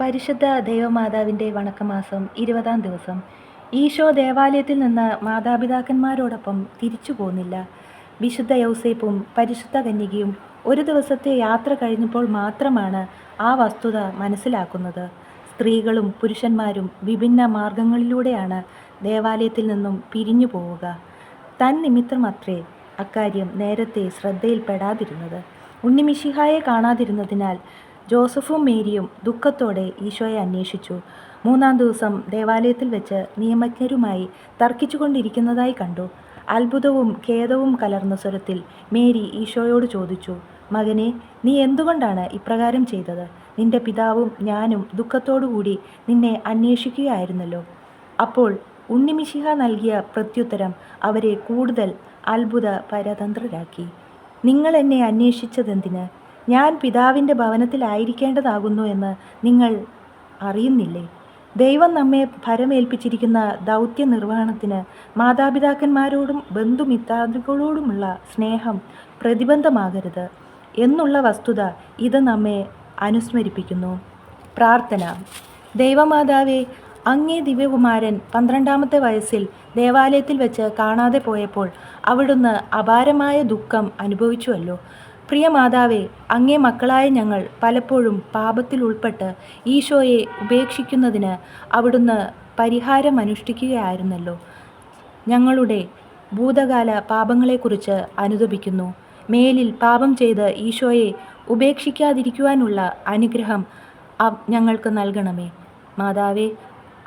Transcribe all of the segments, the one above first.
പരിശുദ്ധ ദൈവമാതാവിന്റെ വണക്കമാസം ഇരുപതാം ദിവസം. ഈശോ ദേവാലയത്തിൽ നിന്ന് മാതാപിതാക്കന്മാരോടൊപ്പം തിരിച്ചു പോന്നില്ല. വിശുദ്ധ യൗസേപ്പും പരിശുദ്ധ കന്യകയും ഒരു ദിവസത്തെ യാത്ര കഴിഞ്ഞപ്പോൾ മാത്രമാണ് ആ വസ്തുത മനസ്സിലാക്കുന്നത്. സ്ത്രീകളും പുരുഷന്മാരും വിഭിന്ന മാർഗങ്ങളിലൂടെയാണ് ദേവാലയത്തിൽ നിന്നും പിരിഞ്ഞു പോവുക. തൻ നിമിത്തം നിമിത്തമത്രേ അക്കാര്യം നേരത്തെ ശ്രദ്ധയിൽപ്പെടാതിരുന്നത്. ഉണ്ണിമിഷിഹായെ കാണാതിരുന്നതിനാൽ ജോസഫും മേരിയും ദുഃഖത്തോടെ ഈശോയെ അന്വേഷിച്ചു. മൂന്നാം ദിവസം ദേവാലയത്തിൽ വെച്ച് നിയമജ്ഞരുമായി തർക്കിച്ചുകൊണ്ടിരിക്കുന്നതായി കണ്ടു. അത്ഭുതവും ഖേദവും കലർന്ന സ്വരത്തിൽ മേരി ഈശോയോട് ചോദിച്ചു മകനെ നീ എന്തുകൊണ്ടാണ് ഇപ്രകാരം ചെയ്തത്? നിന്റെ പിതാവും ഞാനും ദുഃഖത്തോടുകൂടി നിന്നെ അന്വേഷിക്കുകയായിരുന്നല്ലോ. അപ്പോൾ ഉണ്ണിമിശിഹ നൽകിയ പ്രത്യുത്തരം അവരെ കൂടുതൽ അത്ഭുത പരതന്ത്രരാക്കി നിങ്ങൾ എന്നെ അന്വേഷിച്ചതെന്തിന്? ഞാൻ പിതാവിന്റെ ഭവനത്തിലായിരിക്കേണ്ടതാകുന്നു എന്ന് നിങ്ങൾ അറിയുന്നില്ലേ? ദൈവം നമ്മെ ഭരമേൽപ്പിച്ചിരിക്കുന്ന ദൗത്യ നിർവഹണത്തിന് മാതാപിതാക്കന്മാരോടും ബന്ധുമിത്രാദികളോടുമുള്ള സ്നേഹം പ്രതിബന്ധമാകരുത് എന്നുള്ള വസ്തുത ഇത് നമ്മെ അനുസ്മരിപ്പിക്കുന്നു. പ്രാർത്ഥന. ദൈവമാതാവെ അങ്ങേ ദിവ്യകുമാരൻ പന്ത്രണ്ടാമത്തെ വയസ്സിൽ ദേവാലയത്തിൽ വെച്ച് കാണാതെ പോയപ്പോൾ അവിടുന്ന് അപാരമായ ദുഃഖം അനുഭവിച്ചുവല്ലോ. പ്രിയ മാതാവേ അങ്ങേ മക്കളായ ഞങ്ങൾ പലപ്പോഴും പാപത്തിൽ ഉൾപ്പെട്ട് ഈശോയെ ഉപേക്ഷിക്കുന്നതിന് അവിടുന്ന് പരിഹാരം അനുഷ്ഠിക്കുകയായിരുന്നല്ലോ. ഞങ്ങളുടെ ഭൂതകാല പാപങ്ങളെക്കുറിച്ച് അനുദപിക്കുന്നു മേലിൽ പാപം ചെയ്ത് ഈശോയെ ഉപേക്ഷിക്കാതിരിക്കുവാനുള്ള അനുഗ്രഹം ഞങ്ങൾക്ക് നൽകണമേ. മാതാവേ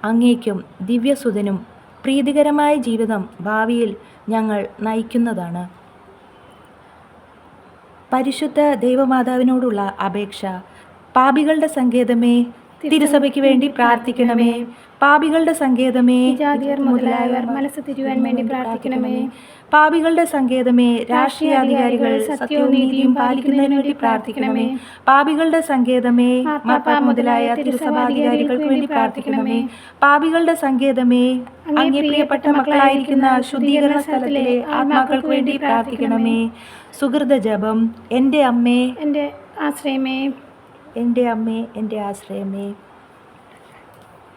അങ്ങേക്കും ദിവ്യസുതനും പ്രീതികരമായ ജീവിതം ഭാവിയിൽ ഞങ്ങൾ നയിക്കുന്നതാണ്. പരിശുദ്ധ ദൈവമാതാവിനോടുള്ള അപേക്ഷ. പാപികളുടെ സങ്കേതമേ തിരുസഭയ്ക്ക് വേണ്ടി പ്രാർത്ഥിക്കണമേ. പാപികളുടെ സങ്കേതമേ. ജാതിയർ മുതലായവർ മനസ്സ് തിരുവാൻ വേണ്ടി പ്രാർത്ഥിക്കണമേ. പാപികളുടെ സങ്കേതമേ. രാഷ്ട്രീയ അധികാരികൾ സത്യവും നീതിയും പാലിക്കുന്നതിന് വേണ്ടി പ്രാർത്ഥിക്കണമേ. പാപികളുടെ സങ്കേതമേ. മാപ്പാ മുതലായ തിരുസഭാധികാരികൾക്ക് വേണ്ടി പ്രാർത്ഥിക്കണമേ. പാപികളുടെ സങ്കേതമേ. അങ്ങേ പ്രിയപ്പെട്ട മക്കളായിരിക്കുന്ന ശുദ്ധീകരണ സ്ഥലത്തിലെ ആത്മാക്കൾക്ക് വേണ്ടി പ്രാർത്ഥിക്കണമേ. സുഹൃത ജപം എന്റെ അമ്മേ. എന്റെ ആശ്രയമേ. എന്റെ അമ്മേ എന്റെ ആശ്രയമേ